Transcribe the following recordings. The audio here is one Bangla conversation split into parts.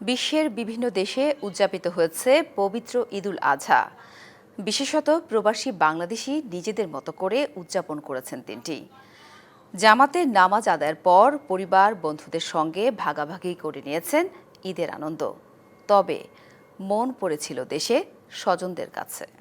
বিশ্বের বিভিন্ন দেশে উদযাপিত হয়েছে পবিত্র ঈদুল আজহা বিশেষত প্রবাসী বাংলাদেশি নিজেদের মতো করে উদযাপন করেছেন দিনটি জামাতে নামাজ আদায়ের পর পরিবার বন্ধুদের সঙ্গে ভাগাভাগি করে নিয়েছেন ঈদের আনন্দ। তবে মন পড়েছিল দেশে স্বজনদের কাছে।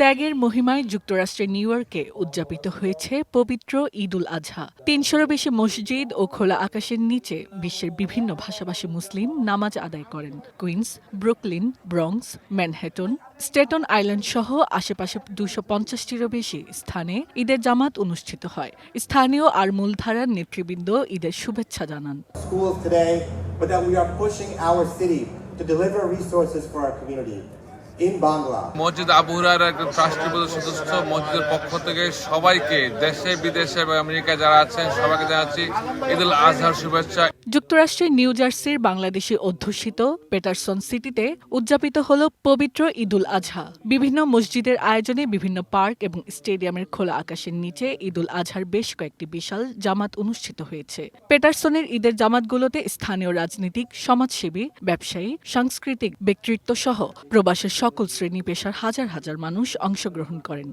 ত্যাগের মহিমায় যুক্তরাষ্ট্রের নিউ ইয়র্কে উদযাপিত হয়েছে পবিত্র ঈদ উল আজহা তিনশোরও বেশি মসজিদ ও খোলা আকাশের নিচে বিশ্বের বিভিন্ন ভাষাভাষী মুসলিম নামাজ আদায় করেন। Queens, Brooklyn Bronx Manhattan Staten Island সহ আশেপাশে দুশো পঞ্চাশটিরও বেশি স্থানে ঈদের জামাত অনুষ্ঠিত হয়। স্থানীয় আর মূলধারার নেতৃবৃন্দ ঈদের শুভেচ্ছা জানান। To deliver resources for our community. মসজিদ আবু হুরার একজন সদস্য মসজিদের পক্ষ থেকে সবাইকে দেশে বিদেশে এবং আমেরিকায় যারা আছেন সবাইকে জানাচ্ছি ঈদুল আজহার শুভেচ্ছা। যুক্তরাষ্ট্রের নিউ জার্সির বাংলাদেশি অধ্যুষিত পেটারসন সিটিতে উদযাপিত হল পবিত্র ঈদুল আজহা। বিভিন্ন মসজিদের আয়োজনে বিভিন্ন পার্ক এবং স্টেডিয়ামের খোলা আকাশের নিচে ঈদুল আজহার বেশ কয়েকটি বিশাল জামাত অনুষ্ঠিত হয়েছে। পেটারসনের ঈদের জামাতগুলোতে স্থানীয় রাজনীতিক সমাজসেবী ব্যবসায়ী সাংস্কৃতিক ব্যক্তিত্ব সহ প্রবাসের সকল শ্রেণি পেশার হাজার হাজার মানুষ অংশগ্রহণ করেন।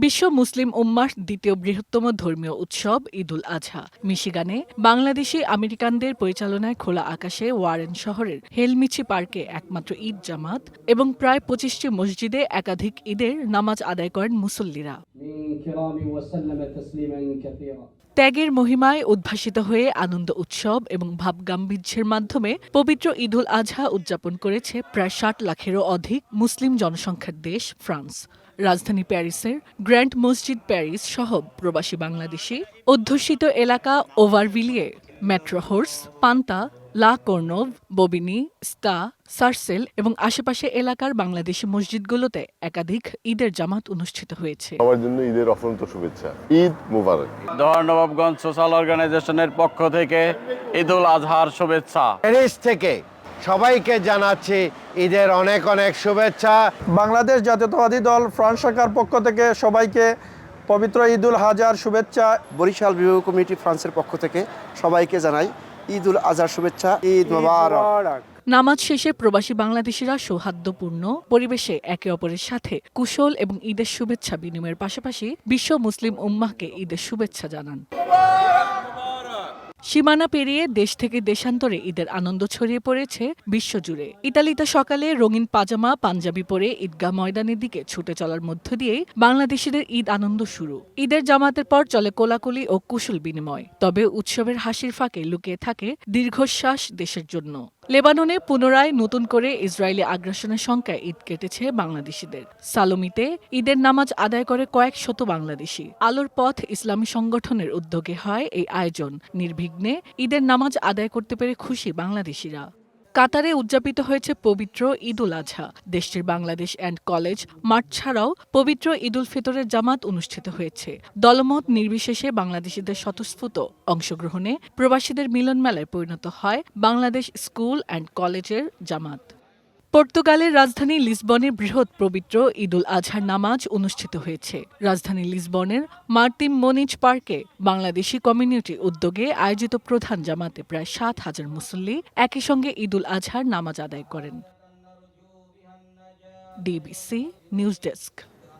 বিশ্ব মুসলিম উম্মার দ্বিতীয় বৃহত্তম ধর্মীয় উৎসব ঈদ উল আজহা। মিশিগানে বাংলাদেশি আমেরিকানদের পরিচালনায় খোলা আকাশে ওয়ারেন শহরের হেলমিছি পার্কে একমাত্র ঈদ জামাত এবং প্রায় পঁচিশটি মসজিদে একাধিক ঈদের নামাজ আদায় করেন মুসল্লিরা। ত্যাগের মহিমায় উদ্ভাসিত হয়ে আনন্দ উৎসব এবং ভাবগাম্ভীর্যের মাধ্যমে পবিত্র ঈদুল আজহা উদযাপন করেছে প্রায় ষাট লাখেরও অধিক মুসলিম জনসংখ্যার দেশ, ফ্রান্স। রাজধানী প্যারিসের গ্র্যান্ড মসজিদ প্যারিস সহ প্রবাসী বাংলাদেশি অধ্যুষিত এলাকা ওভারভিলিয়ে মেট্রোহোর্স পান্তা লা কর্নভ ববিনি স্টা সার্সেল এবং আশেপাশে এলাকার বাংলাদেশি মসজিদগুলোতে একাধিক ঈদের জামাত অনুষ্ঠিত হয়েছে। সবার জন্য ঈদের অফুরন্ত শুভেচ্ছা। ঈদ মুবারক। দোহার নবাবগঞ্জ সোশ্যাল অর্গানাইজেশনের পক্ষ থেকে ঈদুল আজহার শুভেচ্ছা। প্যারিস থেকে সবাইকে জানাচ্ছি ঈদের অনেক অনেক শুভেচ্ছা। বাংলাদেশ জাতীয়তাবাদী দল ফ্রান্স শাখার পক্ষ থেকে সবাইকে পবিত্র ঈদুল হাজার শুভেচ্ছা। বরিশাল বিভাগ কমিটি ফ্রান্সের পক্ষ থেকে সবাইকে জানাই ঈদ উল আজহার শুভেচ্ছা ঈদ মোবারক। নামাজ শেষে প্রবাসী বাংলাদেশিরা সৌহার্দ্যপূর্ণ পরিবেশে একে অপরের সাথে কুশল এবং ঈদের শুভেচ্ছা বিনিময়ের পাশাপাশি বিশ্ব মুসলিম উম্মাহকে ঈদের শুভেচ্ছা জানান। সীমানা পেরিয়ে দেশ থেকে দেশান্তরে ঈদের আনন্দ ছড়িয়ে পড়েছে বিশ্বজুড়ে। ইতালিতে সকালে রঙিন পাজামা, পাঞ্জাবি পরে ঈদগাহ ময়দানের দিকে ছুটে চলার মধ্য দিয়েই বাংলাদেশিদের ঈদ আনন্দ শুরু। ঈদের জামাতের পর চলে কোলাকুলি ও কুশল বিনিময়। তবে উৎসবের হাসির ফাঁকে লুকিয়ে থাকে দীর্ঘশ্বাস দেশের জন্য। লেবাননে পুনরায় নতুন করে ইসরায়েলি আগ্রাসনের সংখ্যায় ঈদ কেটেছে বাংলাদেশিদের। সালমিতে ঈদের নামাজ আদায় করে কয়েক শত বাংলাদেশি। আলোর পথ ইসলামী সংগঠনের উদ্যোগে হয় এই আয়োজন। নির্বিঘ্নে ঈদের নামাজ আদায় করতে পেরে খুশি বাংলাদেশিরা। কাতারে উদযাপিত হয়েছে পবিত্র ঈদুল আজহা দেশটির বাংলাদেশ অ্যান্ড কলেজ মাঠ ছাড়াও পবিত্র ঈদুল ফিতরের জামাত অনুষ্ঠিত হয়েছে। দলমত নির্বিশেষে বাংলাদেশিদের স্বতঃস্ফূত অংশগ্রহণে প্রবাসীদের মিলনমেলায় পরিণত হয় বাংলাদেশ স্কুল অ্যান্ড কলেজের জামাত। পর্তুগালের রাজধানী লিসবনে বৃহৎ পবিত্র ঈদুল আজহার নামাজ অনুষ্ঠিত হয়েছে। রাজধানী লিসবনের মার্তিম মনিজ পার্কে বাংলাদেশি কমিউনিটি উদ্যোগে আয়োজিত প্রধান জামাতে প্রায় সাত হাজার মুসল্লি একই সঙ্গে ঈদুল আজহার নামাজ আদায় করেন। DBC news desk.